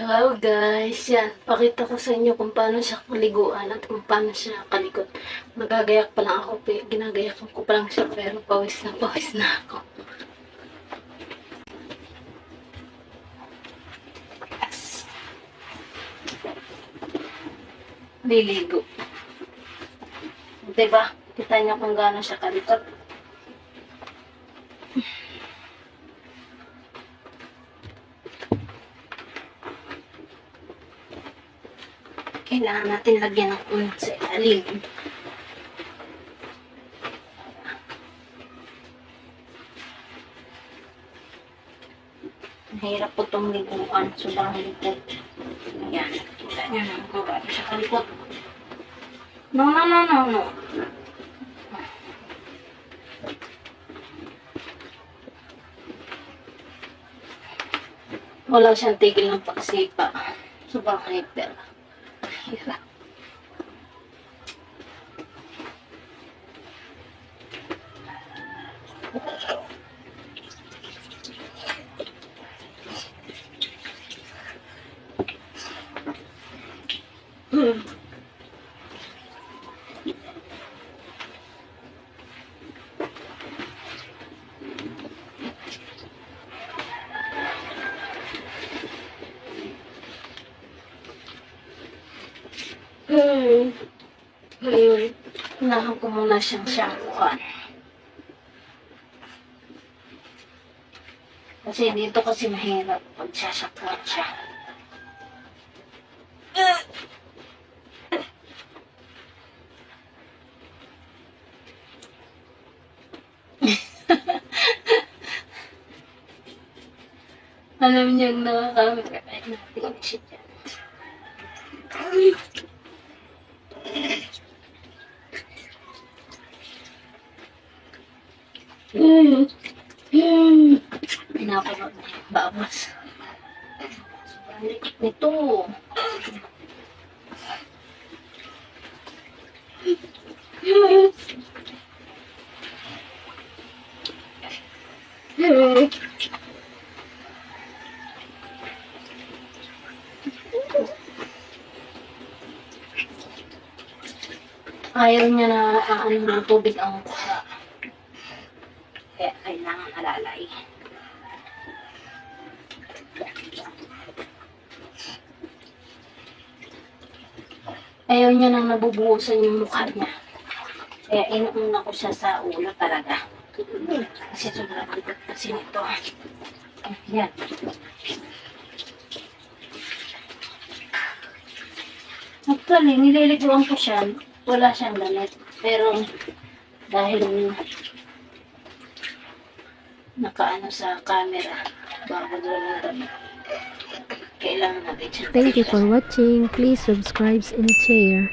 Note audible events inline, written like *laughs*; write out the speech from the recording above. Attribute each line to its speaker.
Speaker 1: Hello guys, yan. Pakita ko sa inyo kung paano siya kaliguan at kung paano siya kalikot. Magagayak pa lang ako, ginagayak ko pa lang siya pero pawis na pawis na ako. Yes. Liligo. Diba? Kita niyo kung gaano siya kalikot. Kailangan natin lagyan ng unat sa ilalim. Mahirap po itong liguan. Sobrang likod. Ayan. Kita niyo na. Gaano siya kalikot. No, no, no, no, no. Wala siyang tigil ng pagsipa. Sobrang hyper. Hirap. Hmm. Hmm. Hmm. Unahan ko muna siyang shampooan. Kasi dito kasi mahirap pag sasakyan siya. *laughs* Alam niyang nakakamera. Ay, natin siya dyan. Hmm. Pinapanood na yung bawas. Sobrang likit nito. Ayaw niya na aano ng tubig ang. Kailangan alalay. Ayaw niya nang nabubuhusan yung mukha niya. Kaya inuuna ko siya sa ulo talaga. Kasi sobrang bigat kasi nito. Yan. Actually, nililiguan ko siya. Wala siyang damit. Pero dahil nakaano sa camera bago walang damit. Kailangan siya.
Speaker 2: Thank you for watching. Please subscribe and share.